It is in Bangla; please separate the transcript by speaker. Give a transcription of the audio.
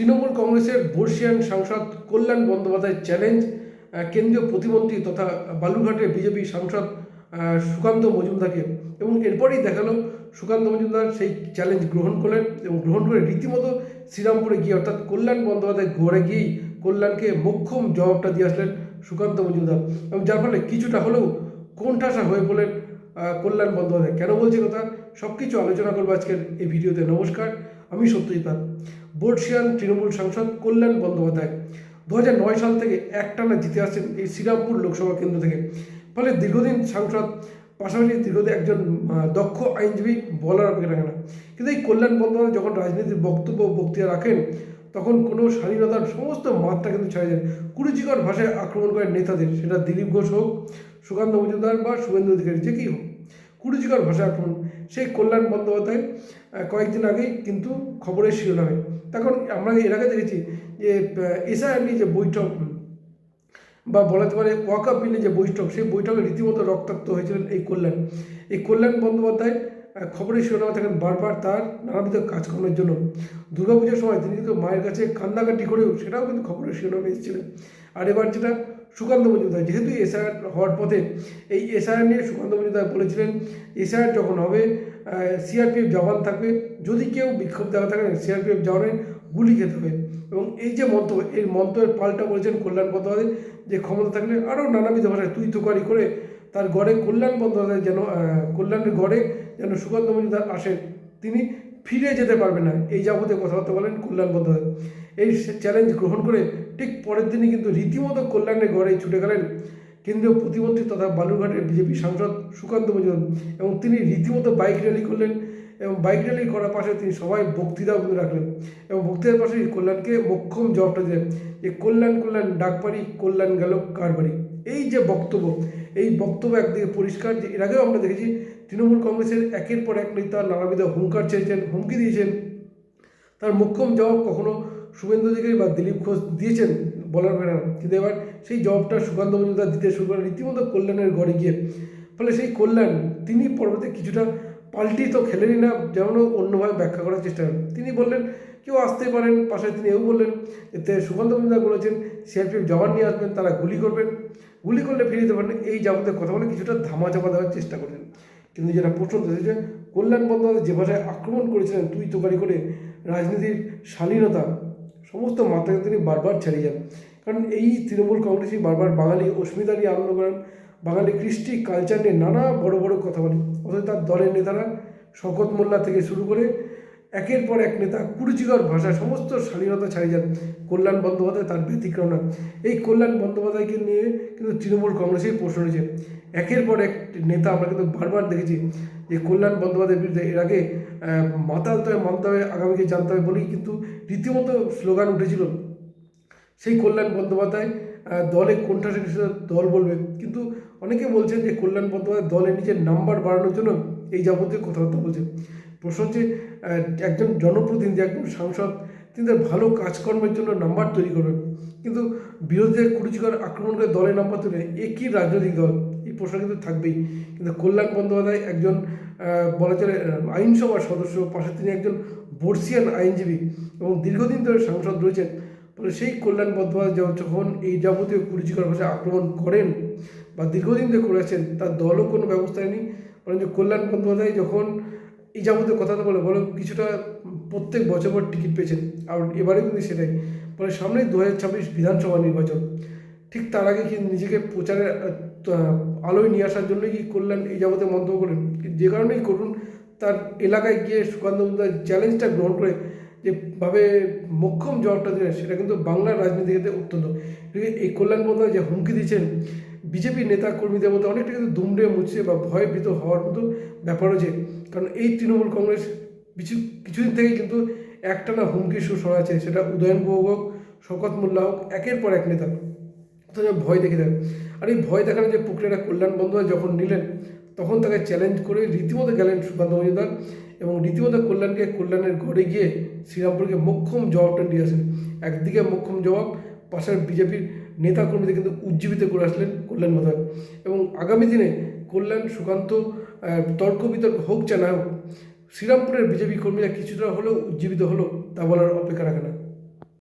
Speaker 1: তৃণমূল কংগ্রেসের বর্ষিয়ান সাংসদ কল্যাণ বন্দ্যোপাধ্যায়ের চ্যালেঞ্জ কেন্দ্রীয় প্রতিমন্ত্রী তথা বালুরঘাটের বিজেপি সাংসদ সুকান্ত মজুমদারকে। এবং এরপরেই দেখাল সুকান্ত মজুমদার সেই চ্যালেঞ্জ গ্রহণ করলেন এবং গ্রহণ করে রীতিমতো শ্রীরামপুরে গিয়ে অর্থাৎ কল্যাণ বন্দ্যোপাধ্যায় ঘরে গিয়েই কল্যাণকে মোক্ষম জবাবটা দিয়ে আসলেন সুকান্ত মজুমদার। এবং যার ফলে কিছুটা হলেও কোণঠাসা হয়ে পড়লেন কল্যাণ বন্দ্যোপাধ্যায়। কেন বলছি কথা? সব কিছু আলোচনা করব আজকের এই ভিডিওতে। নমস্কার। আমি সত্যজিৎ পাল। বর্ষিয়ান তৃণমূল সাংসদ কল্যাণ বন্দ্যোপাধ্যায়। দু হাজার নয় সাল থেকে একটানা জিতে আসছেন এই শ্রীরামপুর লোকসভা কেন্দ্র থেকে। ফলে দীর্ঘদিন সাংসদ, পাশাপাশি দীর্ঘদিন একজন দক্ষ আইনজীবী বলার অপেক্ষা রাখে না। কিন্তু এই কল্যাণ বন্দ্যোপাধ্যায় যখন রাজনীতির বক্তব্য বক্তৃতা রাখেন, তখন কোনো স্বাধীনতার সমস্ত মাত্রা কিন্তু ছাড়া যায় কুরুচিকর ভাষায় আক্রমণ করেন নেতাদের, সেটা দিলীপ ঘোষ হোক, সুকান্ত মজুমদার বা শুভেন্দু অধিকারী, যে কেই হোক। কুরুচিকর ভাষায় আক্রমণ সেই কল্যাণ বন্দ্যোপাধ্যায় কয়েকদিন আগেই কিন্তু খবরের শিরোনামে তখন আমরা এর আগে দেখেছি যে এসআইআর নিয়ে যে বৈঠক, বা বলাতে পারে ওয়াকআপ বিলে যে বৈঠক, সেই বৈঠকে রীতিমতো রক্তাক্ত হয়েছিলেন এই কল্যাণ। এই কল্যাণ বন্দ্যোপাধ্যায় খবরের শিরোনামে থাকেন বারবার তার নানাবিধ কাজকর্মের জন্য। দুর্গাপুজোর সময় তিনি কিন্তু মায়ের কাছে কান্দাকাটি করেও সেটাও কিন্তু খবরের শিরোনামে এসেছিলেন। আর এবার যেটা সুকান্ত মজুমদার যেহেতু এসআইআর হওয়ার পথে এই এসআইআর নিয়ে সুকান্ত মজুমদার বলেছিলেন এসআইআর যখন হবে সিআরপিএফ জওয়ান থাকবে। যদি কেউ বিক্ষোভ দেখা থাকে, সিআরপিএফ জওয়ানের গুলি খেতে হবে। এবং এই যে মন্তব্য, এই মন্তব্যের পাল্টা বলেছেন কল্যাণ বন্দ্যোপাধ্যায়, যে ক্ষমতা থাকলে আরও নানাবিধ ভাষায় তুই তোকারি করে তার গড়ে কল্যাণ বন্দ্যোপাধ্যায় যেন কল্যাণের গড়ে যেন সুকান্ত মজুমদার আসেন। তিনি ফিরে যেতে পারবে না। এই যাবতীয় কথাবার্তা বলেন কল্যাণ এই চ্যালেঞ্জ গ্রহণ করে ঠিক পরের দিনই কিন্তু রীতিমতো কল্যাণের ঘরে ছুটে গেলেন কেন্দ্রীয় প্রতিমন্ত্রী তথা বালুরঘাটের বিজেপি সাংসদ সুকান্ত মজুমদার এবং তিনি রীতিমতো বাইক র্যালি করলেন এবং বাইক র্যালি করার পাশে তিনি সবাই বক্তৃতাও কিন্তু রাখলেন এবং বক্তৃতার পাশে কল্যাণকে মোক্ষম জবাবটা দিলেন যে কল্যাণ কল্যাণ, ডাকবাড়ি, কল্যাণ গেল কার বাড়ি? এই যে বক্তব্য, এই বক্তব্য একদিকে পরিষ্কার যে এর আগেও আমরা দেখেছি তৃণমূল কংগ্রেসের একের পর এক নেতা নানাবিধ হুঙ্কার চেয়েছেন, হুমকি দিয়েছেন। তার মোক্ষম জবাব কখনো শুভেন্দু অধিকারী বা দিলীপ ঘোষ দিয়েছেন বলার বেড়া কিন্তু এবার সেই জবাবটা সুকান্ত মজুমদার দিতে শুরু করেন। রীতিমতো কল্যাণের ঘরে গিয়ে। ফলে সেই কল্যাণ তিনি পরবর্তী কিছুটা পাল্টি তো খেলেনই না যেমন অন্যভাবে ব্যাখ্যা করার চেষ্টা করেন। তিনি বললেন, কেউ আসতে পারেন। পাশে তিনি এও বললেন, এতে সুকান্ত মজুমদার বলেছেন, সিআরপিএফ জওয়ান নিয়ে আসবেন, তারা গুলি করবেন। গুলি করলে ফিরে যেতে পারেন। এই যাবতীয় কথা বলে কিছুটা ধামাচাপা দেওয়ার চেষ্টা করলেন কিন্তু যেটা প্রশ্ন যে কল্যাণ বন্দ্যোপাধ্যায় যে ভাষায় আক্রমণ করেছিলেন, তুই তোকারি করে রাজনীতির শালীনতা, সমস্ত মাত্রাকে তিনি বারবার ছাড়িয়ে যান। কারণ এই তৃণমূল কংগ্রেসই বারবার বাঙালি অস্মিতা নিয়ে আনন্দ করেন, বাঙালি কৃষ্টি কালচার নিয়ে নানা বড় বড় কথা বলেন। অথচ তার দলের নেতারা শকত মোল্লা থেকে শুরু করে একের পর এক নেতা কুরুচিকর ভাষা সমস্ত স্বাধীনতা ছাড়িয়ে যান। কল্যাণ বন্দ্যোপাধ্যায় তার ব্যতিক্রম না। এই কল্যাণ বন্দ্যোপাধ্যায়কে নিয়ে কিন্তু তৃণমূল কংগ্রেসেই প্রশ্ন রয়েছে। একের পর এক নেতা আমরা কিন্তু বারবার দেখেছি যে কল্যাণ বন্দ্যোপাধ্যায়ের বিরুদ্ধে এর আগে আহ, মাতালতে হবে মানতে হবে আগামীকে জানতে হবে বলেই কিন্তু রীতিমতো স্লোগান উঠেছিল। সেই কল্যাণ বন্দ্যোপাধ্যায় দলে কোনটা দল বলবে। কিন্তু অনেকে বলছেন যে কল্যাণ বন্দ্যোপাধ্যায় দলে নিজের নাম্বার বাড়ানোর জন্য এই যাবতীয় কথাবার্তা বলছেন। প্রশ্ন হচ্ছে একজন জনপ্রতিনিধি একজন সাংসদ তিনি তার ভালো কাজকর্মের জন্য নাম্বার তৈরি করবেন। কিন্তু বিরোধীদের কুরুচিকর আক্রমণ করে দলে নাম্বার তুলে এ কী রাজনৈতিক দল? এই প্রশ্ন কিন্তু থাকবেই। কিন্তু কল্যাণ বন্দ্যোপাধ্যায় একজন বলা চলে আইনসভার সদস্য, পাশে তিনি একজন বর্ষিয়ান আইনজীবী এবং দীর্ঘদিন ধরে সাংসদ রয়েছেন। ফলে সেই কল্যাণ বন্দ্যোপাধ্যায় যখন- এই যাবতীয় কুরুচিকর ভাষায় আক্রমণ করেন বা দীর্ঘদিন ধরে করেছেন তার দলও কোনো ব্যবস্থা নেই বরঞ্চ কল্যাণ বন্দ্যোপাধ্যায় যখন এই যাবতীয় কথাটা বলে বলে কিছুটা প্রত্যেক বছর পর টিকিট পেয়েছেন। আর এবারে কিন্তু সেটাই। ফলে সামনে দু হাজার ছাব্বিশ বিধানসভা নির্বাচন। ঠিক তার আগে কি নিজেকে প্রচারের আলোয় নিয়ে আসার জন্যই কি কল্যাণ এই যাবতীয় মন্তব্য করেন? যে কারণেই করুন, তার এলাকায় গিয়ে সুকান্ত মজুমদার চ্যালেঞ্জটা গ্রহণ করে যে ভাবে মোক্ষম জবাবটা দিলেন, সেটা কিন্তু বাংলার রাজনীতি ক্ষেত্রে অত্যন্ত। এই কল্যাণ বন্দ্যোপাধ্যায় যে হুমকি দিচ্ছেন, বিজেপি নেতা কর্মীদের মধ্যে অনেকটা কিন্তু দুমড়ে মুচড়ে বা ভয় ভীত হওয়ার মতো ব্যাপার রয়েছে। কারণ এই তৃণমূল কংগ্রেস কিছু, কিছুদিন থেকেই কিন্তু একটানা হুমকি সুর শোনাচ্ছে সেটা উদয়ন গুহ হোক শকত মোল্লা হোক, একের পর এক নেতা। অথচ ভয় দেখে দেন আর এই ভয় দেখানোর যে প্রক্রিয়াটা কল্যাণ বন্দ্যোপাধ্যায় যখন নিলেন, তখন তাকে চ্যালেঞ্জ করে রীতিমতো গেলেন সুকান্ত মজুমদার এবং রীতিমতো কল্যাণকে কল্যাণের ঘরে গিয়ে শ্রীরামপুরকে মোক্ষম জবাবটা দিয়ে আসেন। একদিকে মোক্ষম জবাব, পাশের বিজেপির নেতাকর্মীদের কিন্তু উজ্জীবিত করে আসলেন কল্যাণ বন্দ্যোপাধ্যায় এবং আগামী দিনে কল্যাণ, সুকান্ত তর্ক বিতর্ক হোক যা না হোক, শ্রীরামপুরের বিজেপি কর্মীরা কিছুটা হলেও উজ্জীবিত হলো তা বলার অপেক্ষা রাখে না।